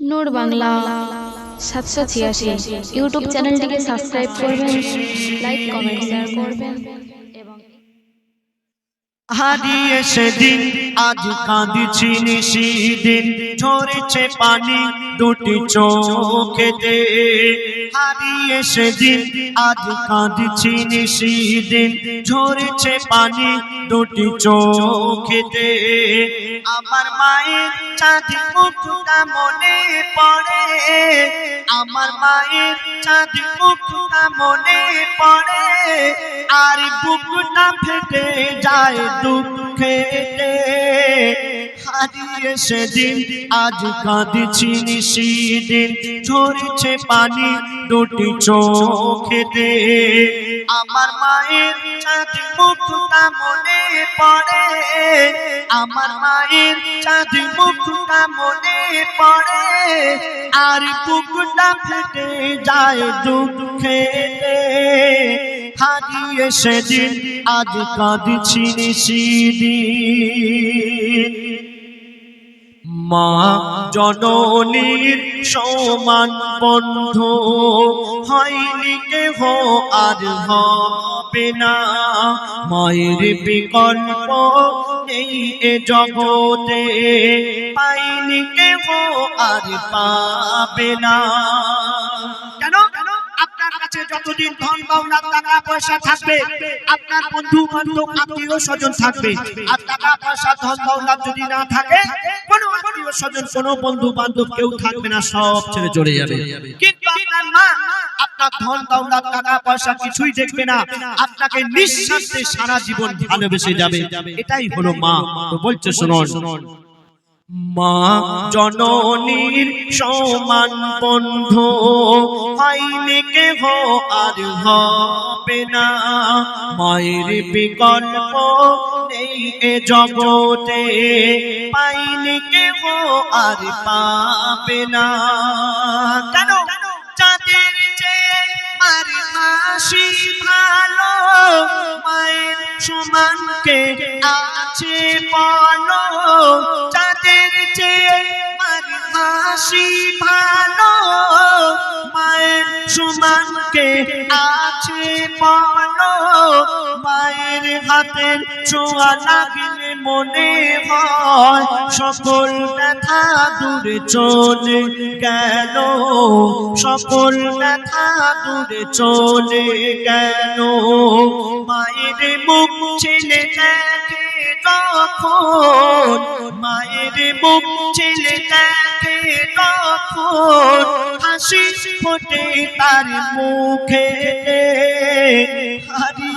নূর বাংলা সাতশো ছিয়াশি। ইউটিউব চ্যানেলটিকে সাবস্ক্রাইব করবেন লাইক কমেন্ট শেয়ার করবেন। হারিয়ে সেদিন, আজ কাঁদিছি নিশিদিন। ঝরেছে পানি দুটি চোখেতে হারিয়ে সেদিন, আজ কাঁদিছি নিশিদিন। ঝরেছে পানি দুটি চোখেতে আমার মায়ের চাঁদি মুখটা মনে পড়ে। আমার মায়ের চাঁদি মুখটা মনে পড়ে। আর বুকটা ফেটে যায় দুঃখেতে হারিয়ে সেদিন, আজ কাঁদিছি নিশিদিন, ঝরেছে পানি দুটি চোখেতে। আমার মায়ের চাঁদি মুখটা মনে পড়ে। আমার মায়ের চাঁদি মুখটা মনে পড়ে। আর বুকটা ফেটে যায় দুঃখেতে হারিয়ে সেদিন আজ কাঁদছি নিশিদিন মা জননীর সমান বন্ধ, হয়নি কেহ আর হবে না। মায়ের বিকল্প নেই এ জগতে, পাইনি কেহ আর পাবে না। কাছে যতদিন ধন দৌলত টাকা পয়সা থাকবে, আপনার বন্ধু, বান্ধব, আত্মীয় স্বজন থাকবে। আর টাকা পয়সা, ধন দৌলত যদি না থাকে, কোনো আত্মীয় স্বজন, কোনো বন্ধু, বান্ধব কেউ থাকবে না, সব ছেড়ে চলে যাবে। কিন্তু আপনার মা, আপনার ধন দৌলত টাকা পয়সা কিছুই দেখবে না। আপনাকে নিঃস্বার্থে সারা জীবন ভালোবেসে যাবে। এটাই হলো মা। তো বলছে শুনুন মা জননীর সমান বন্ধু হয়নি কেহ আর হবে না। মায়ের বিকল্প নেই এ জগতে পাইনি কেহ আর পাবে না। কেন চাঁদের হাসি ভালো মায়ের সমানকে আছে বলো চাঁদের চেয়ে হাসি ভালো মায়ের সমানকে আছে বলো মায়ের হাতের ছোঁয়া লাগলে মনে হয়, সকল ব্যথা দূরে চলে গেল, সকল ব্যথা দূরে চলে গেল। মায়ের মুখ ছেলে দেখে তখন মায়ের মুখ ছেলে দেখে তখন হাসি ফোটে তার মুখে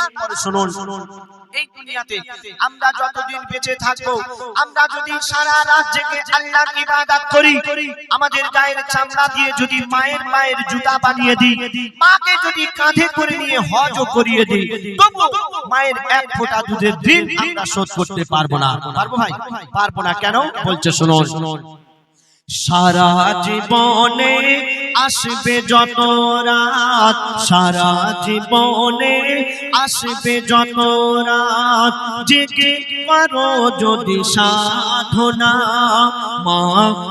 তারপরে শুনুন। এই দুনিয়াতে আমরা যতদিন বেঁচে থাকব, আমরা যদি সারা রাত জেগে আল্লাহর ইবাদত করি, আমাদের গায়ের চামড়া দিয়ে যদি মায়ের পায়ের জুতা বানিয়ে দিই, মাকে যদি কাঁধে করে নিয়ে হজও করিয়ে দিই তবু মায়ের এক ফোঁটা দুধের দিন আমরা শোধ করতে পারব না। পারব ভাই? পারব না কেন? বলছে, শুনুন। সারা জীবনে আসবে যত রাত, সারা জীবনে আসবে যত রাত। জেগে করো যদি সাধনা, মা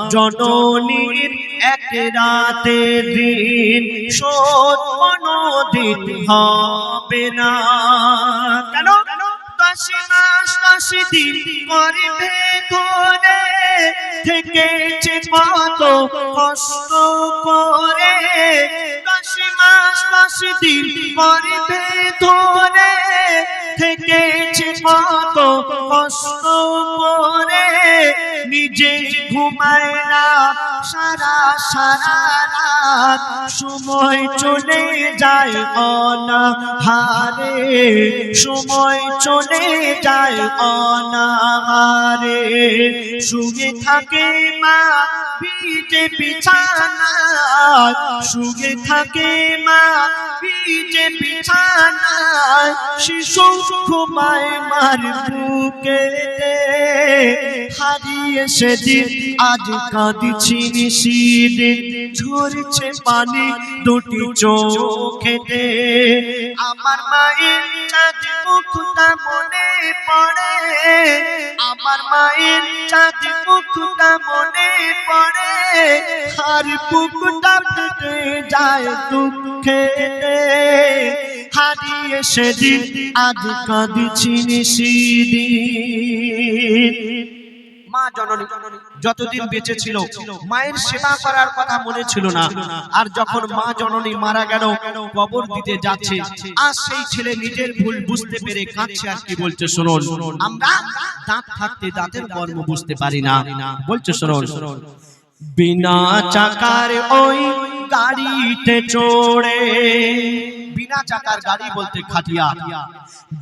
জননীর এক রাতে দিন শোধ দিন হবে না। কেন? দশ মাস দশ দিন গর্ভে ধরে থেকেছে কত কষ্ট করে দশ মাস, দশ দিন পরে ধরে থেকেছে কত কষ্ট করে নিজে ঘুমায় না সারা সারা সময় চলে যায় অনাহারে, সময় চলে যায় অনাহারে। শুয়ে থাকে মা ভিজে বিছানায়, শুয়ে থাকে মা ভিজে বিছানায়, শিশু ঘুমায় মার বুকে হারিয়ে সেদিন আজ কাঁদিছি নিশিদিন ঝরছে পানি দুটি চোখেতে। আমার মায়ের চাঁদ মুখটা মনে পড়ে। আমার মায়ের চাঁদ মুখটা মনে পড়ে। আর বুকটা ফেটে যায় দুঃখে হারিয়ে সেদিন আজ কাঁদিছি নিশিদিন। মা জননী যতদিন বেঁচে ছিল, মায়ের সেবা করার কথা মনে ছিল না। আর যখন মা জননী মারা গেল, কবর দিতে যাচ্ছে। আর সেই ছেলে নিজের ভুল বুঝতে পেরে কাঁদছে আর কি বলছে, শুনুন, আমরা দাঁত থাকতে দাঁতের কর্ম বুঝতে পারি না। বলছে, শুনুন, বিনা চাকার ওই গাড়িতে চড়ে বিনা চাকার গাড়ি বলতে খাটিয়া।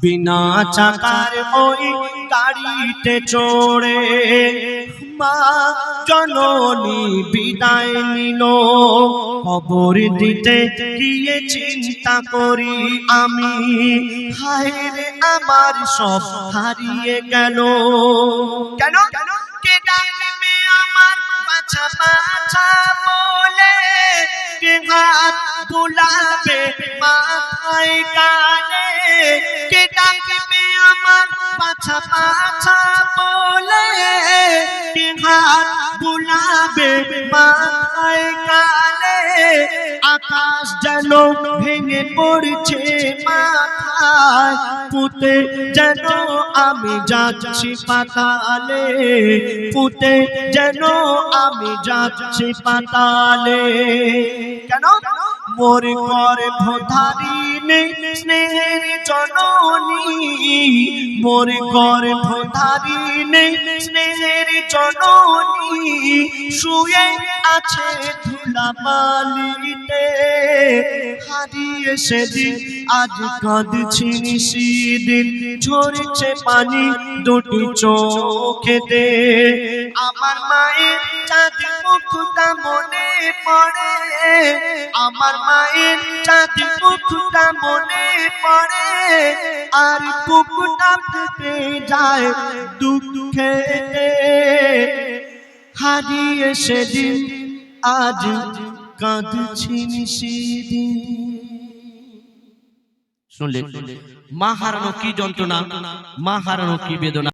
বিনা চাকার ওই গাড়িতে চড়ে মা জননী বিদায় নিল। খবর দিতে গিয়ে চিন্তা করি আমি। হায় রে আমার সব হারিয়ে গেল। কেন? কে ডাকবে আমার বাছা বাছা বলে? কে হাত বুলাবে? মাথায় কানে আমার? মাথায় কানে, আকাশ যেন ভেঙে পড়ছে মাথায়, পুঁতে যেন আমি যাচ্ছি পাতালে, পুঁতে যেন আমি যাচ্ছি পাতালে। কেন? মোর করে ভোধারি নেই স্নেহের জননী, মোর স্নেহের জননী, শুয়ে আছে ধুলা হারিয়ে সেদিন, আজ কাঁদছি নিশিদিন, ঝরছে পানি দুটি চোখেতে। আমার মায়ের চাঁদ মুখটা মনে পড়ে, আমার মায়ের চাঁদ মুখটা মনে পড়ে আর বুকটা যায় দুঃখে। হারিয়ে সেদিন আজ কাঁদছি সেদিন শুনলে, মা হারানো কি যন্ত্রণা, মা হারানো কি বেদনা?